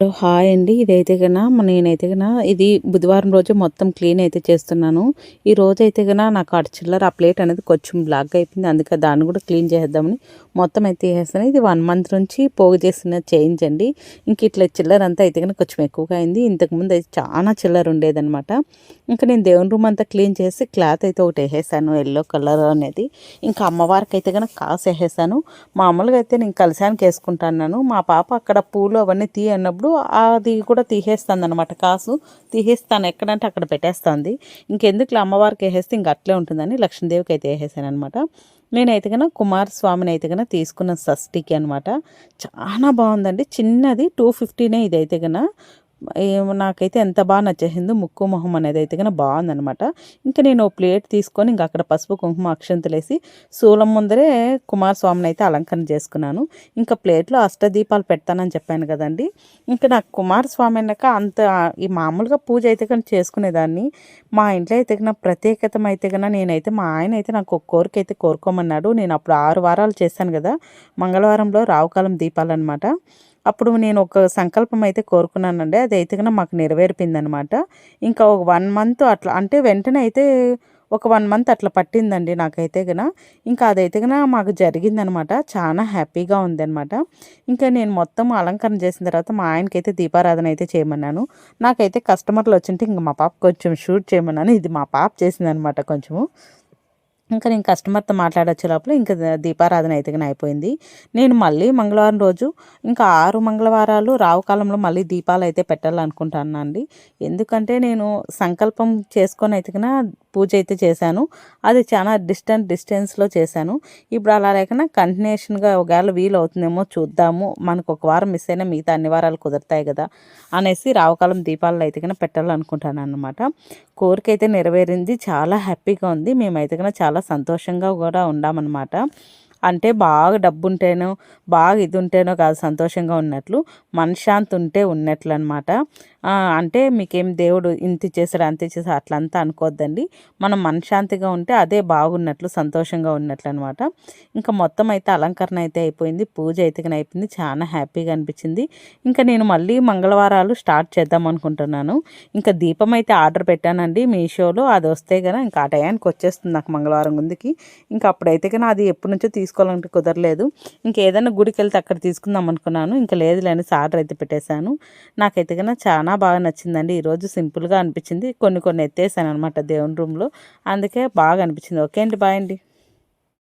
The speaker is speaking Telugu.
హలో హాయ్ అండి. ఇదైతే గన నేనైతే గన ఇది బుధవారం రోజు మొత్తం క్లీన్ అయితే చేస్తున్నాను. ఈ రోజు అయితే గన నాకు అటు చిల్లర ఆ ప్లేట్ అనేది కొంచెం బ్లాక్ అయిపోయింది. అందుకే దాన్ని కూడా క్లీన్ చేద్దామని మొత్తం అయితే చేస్తాను ఇది వన్ మంత్ నుంచి పోగు చేసిన చేంజ్ అండి. ఇంక ఇట్లా చిల్లర అంతా అయితే కనుక కొంచెం ఎక్కువగా అయింది. ఇంతకుముందు అయితే చాలా చిల్లర ఉండేదనమాట ఇంకా నేను దేవుని రూమ్ అంతా క్లీన్ చేసి క్లాత్ అయితే ఒకటి వేసేసాను. ఎల్లో కలర్ అనేది. ఇంకా అమ్మవారికి అయితే కనుక కాసు వేసేసాను మామూలుగా అయితే నేను కలిసానికి వేసుకుంటాను మా పాప అక్కడ పూలు అవన్నీ తీ అన్నప్పుడు అది కూడా తీసేస్తుంది అనమాట కాసు తీసేస్తాను. ఎక్కడంటే అక్కడ పెట్టేస్తుంది. ఇంకెందుకు అమ్మవారికి వేసేస్తే ఇంక అట్లే ఉంటుందని లక్ష్మీదేవికి అయితే వేసేసాను అనమాట నేనైతే కన్నా కుమారస్వామిని అయితే కన్నా తీసుకున్న షష్ఠికి అనమాట చాలా బాగుందండి. చిన్నది టూ ఫిఫ్టీనే ఇదైతే కన్నా నాకైతే ఎంత బాగా నచ్చేసిందో ముక్కు మొహం అనేది అయితే కనుక బాగుందనమాట ఇంకా నేను ప్లేట్ తీసుకొని ఇంకా అక్కడ పసుపు కుంకుమ అక్షంతలేసి శూలం ముందరే కుమారస్వామిని అయితే అలంకరణ చేసుకున్నాను. ఇంకా ప్లేట్లో అష్టదీపాలు పెడతానని చెప్పాను కదండి. ఇంకా నాకు కుమారస్వామి అన్నాక అంత ఈ మామూలుగా పూజ అయితే కానీ చేసుకునేదాన్ని. మా ఇంట్లో అయితే కనుక ప్రత్యేకతం అయితే కనుక నేనైతే మా ఆయన అయితే నాకు ఒక కోరిక అయితే కోరుకోమన్నాడు. నేను అప్పుడు ఆరు వారాలు చేశాను కదా మంగళవారంలో రావుకాలం దీపాలన్నమాట అప్పుడు నేను ఒక సంకల్పం అయితే కోరుకున్నానండి. అది అయితే కన్నా మాకు నెరవేరిపోయిందనమాట ఇంకా ఒక వన్ మంత్ అట్లా అంటే వెంటనే అయితే ఒక వన్ మంత్ అట్లా పట్టిందండి నాకైతే గన ఇంకా అదైతే గన మాకు జరిగిందనమాట చాలా హ్యాపీగా ఉందనమాట ఇంకా నేను మొత్తం అలంకరణ చేసిన తర్వాత మా ఆయనకైతే దీపారాధన అయితే చేయమన్నాను. నాకైతే కస్టమర్లు వచ్చింటే ఇంకా మా పాప కొంచెం షూట్ చేయమన్నాను. ఇది మా పాప చేసిందనమాట కొంచెము. ఇంకా నేను కస్టమర్తో మాట్లాడొచ్చే లోపల ఇంకా దీపారాధన అయితే అయిపోయింది. నేను మళ్ళీ మంగళవారం రోజు ఇంకా ఆరు మంగళవారాలు రావు కాలంలో మళ్ళీ దీపాలు అయితే పెట్టాలనుకుంటున్నాను అండి ఎందుకంటే నేను సంకల్పం చేసుకొని అయితే పూజ అయితే చేశాను. అది చాలా డిస్టెంట్ డిస్టెన్స్లో చేశాను. ఇప్పుడు అలా లేకుండా కంటిన్యూషన్గా ఒకవేళ వీలు అవుతుందేమో చూద్దాము. మనకు ఒక వారం మిస్ అయినా మిగతా అన్ని వారాలు కుదురుతాయి కదా అనేసి రావుకాలం దీపాలు అయితే కన్నా పెట్టాలనుకుంటాను అనమాట కోరిక అయితే నెరవేరింది. చాలా హ్యాపీగా ఉంది. మేమైతే కన్నా చాలా సంతోషంగా కూడా ఉండామన్నమాట అంటే బాగా డబ్బు ఉంటేనో బాగా ఇది ఉంటేనో కాదు సంతోషంగా ఉన్నట్లు మనశ్శాంతి ఉంటే ఉన్నట్లు అనమాట అంటే మీకేం దేవుడు ఇంత చేశాడు అంత చేశాడు అట్లంతా అనుకోవద్దండి మనం మనశ్శాంతిగా ఉంటే అదే బాగున్నట్లు సంతోషంగా ఉన్నట్లు అనమాట ఇంకా మొత్తం అయితే అలంకరణ అయితే అయిపోయింది పూజ అయితే అయిపోయింది చాలా హ్యాపీగా అనిపించింది. ఇంకా నేను మళ్ళీ మంగళవారాలు స్టార్ట్ చేద్దాం అనుకుంటున్నాను. ఇంకా దీపం అయితే ఆర్డర్ పెట్టానండి మీషోలో అది వస్తే కదా ఇంకా ఆ టయానికి వచ్చేస్తుంది నాకు మంగళవారం ముందుకి. ఇంకా అప్పుడైతే కానీ అది ఎప్పటి నుంచో తీసుకోవాలంటే కుదరలేదు. ఇంకేదైనా గుడికి వెళ్తే అక్కడ తీసుకుందాం అనుకున్నాను. ఇంకా లేదు లేని ఆర్డర్ అయితే పెట్టేశాను. నాకైతే కన్నా చాలా బాగా నచ్చిందండి. ఈరోజు సింపుల్గా అనిపించింది. కొన్ని కొన్ని ఎత్తేసాను అనమాట దేవుని రూమ్లో. అందుకే బాగా అనిపించింది. ఓకే అండి బాయ్ అండి.